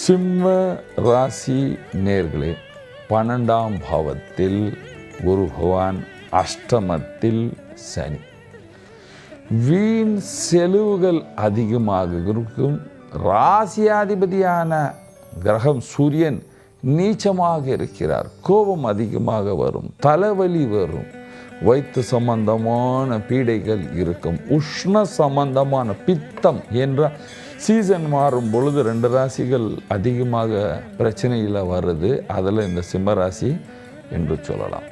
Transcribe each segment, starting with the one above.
சிம்ம ராசி நேர்களே பன்னெண்டாம் பாவத்தில் குரு பகவான் அஷ்டமத்தில் சனி. வீண் செலவுகள் அதிகமாக இருக்கும். ராசியாதிபதியான கிரகம் சூரியன் நீச்சமாக இருக்கிறார். கோபம் அதிகமாக வரும். தலைவலி வரும். வயிற்று சம்பந்தமான பீடைகள் இருக்கும். உஷ்ண சம்பந்தமான பித்தம் என்ற சீசன் மாறும் பொழுது ரெண்டு ராசிகள் அதிகமாக பிரச்சனையில் வருது அதில் இந்த சிம்ம ராசி என்று சொல்லலாம்.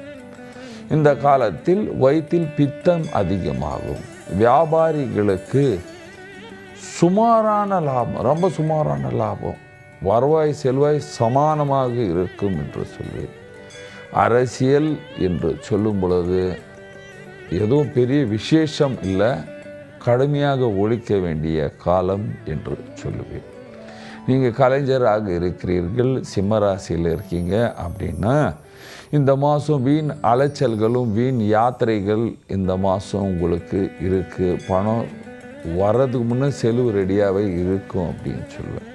இந்த காலத்தில் வயிற்றில் பித்தம் அதிகமாகும். வியாபாரிகளுக்கு சுமாரான லாபம் ரொம்ப சுமாரான லாபம். வருவாய் செல்வாய் சமானமாக இருக்கும் என்று சொல்வேன். அரசியல் என்று சொல்லும் பொழுது எதுவும் பெரிய விசேஷம் இல்லை. கடுமையாக ஒழிக்க வேண்டிய காலம் என்று சொல்லுவேன். நீங்கள் கலைஞராக இருக்கிறீர்கள் சிம்மராசியில் இருக்கீங்க அப்படின்னா இந்த மாதம் வீண் அலைச்சல்களும் வீண் யாத்திரைகள் இந்த மாதம் உங்களுக்கு இருக்குது பணம் வர்றதுக்கு முன்னே செலவு ரெடியாகவே இருக்கும் அப்படின்னு சொல்லுவேன்.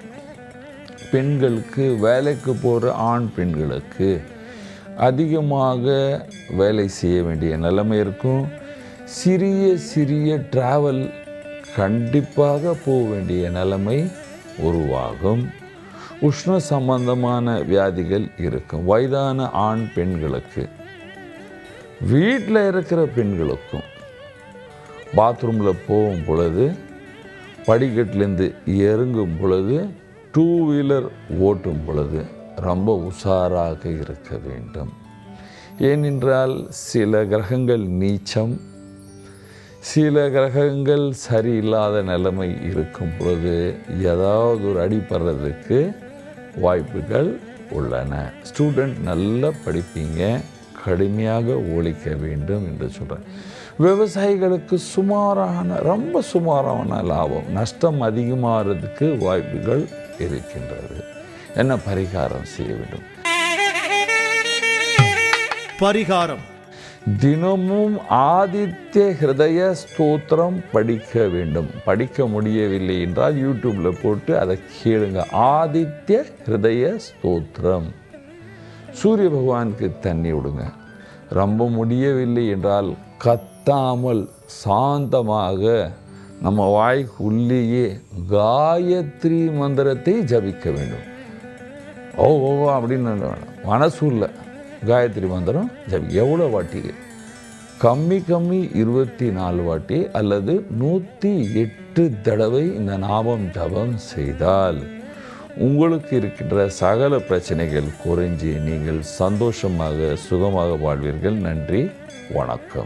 பெண்களுக்கு வேலைக்கு போகிற ஆண் பெண்களுக்கு அதிகமாக வேலை செய்ய வேண்டிய நிலைமை இருக்கும். சிறிய சிறிய டிராவல் கண்டிப்பாக போக வேண்டிய நிலைமை உருவாகும். உஷ்ண சம்பந்தமான வியாதிகள் இருக்கும். வயதான ஆண் பெண்களுக்கு வீட்டில் இருக்கிற பெண்களுக்கும் பாத்ரூமில் போகும் பொழுது படிக்கட்டிலேருந்து இறங்கும் பொழுது டூ வீலர் ஓட்டும் பொழுது ரொம்ப உஷாராக இருக்க வேண்டும். ஏனென்றால் சில கிரகங்கள் நீச்சம் சில கிரகங்கள் சரியில்லாத நிலைமை இருக்கும் பொழுது ஏதாவது ஒரு அடிப்படுறதுக்கு வாய்ப்புகள் உள்ளன. ஸ்டூடெண்ட் நல்லா படிப்பீங்க. கடுமையாக ஒழிக்க வேண்டும் என்று சொல்கிறேன் விவசாயிகளுக்கு சுமாரான ரொம்ப சுமாரான லாபம் நஷ்டம் அதிகமாகிறதுக்கு வாய்ப்புகள் இருக்கின்றது. என்ன பரிகாரம் செய்ய வேண்டும்? பரிகாரம். தினமும் ஆதித்ய ஹிருதய ஸ்தோத்திரம் படிக்க வேண்டும். படிக்க முடியவில்லை என்றால் யூடியூப்பில் போட்டு அதை கேளுங்க. ஆதித்ய ஹிருதய ஸ்தோத்திரம். சூரிய பகவானுக்கு தண்ணி விடுங்க. ரொம்ப முடியவில்லை என்றால் கத்தாமல் சாந்தமாக நம்ம வாய்க்குள்ளேயே காயத்ரி மந்திரத்தை ஜபிக்க வேண்டும். ஓ ஓ அப்படின்னு வேணாம். இல்லை காயத்ரி மந்திரம் ஜபி எவ்வளோ வாட்டி? கம்மி கம்மி இருபத்தி நாலு வாட்டி அல்லது நூற்றி எட்டு தடவை இந்த நாமம் ஜபம் செய்தால் உங்களுக்கு இருக்கின்ற சகல பிரச்சனைகள் குறைஞ்சி நீங்கள் சந்தோஷமாக சுகமாக வாழ்வீர்கள். நன்றி வணக்கம்.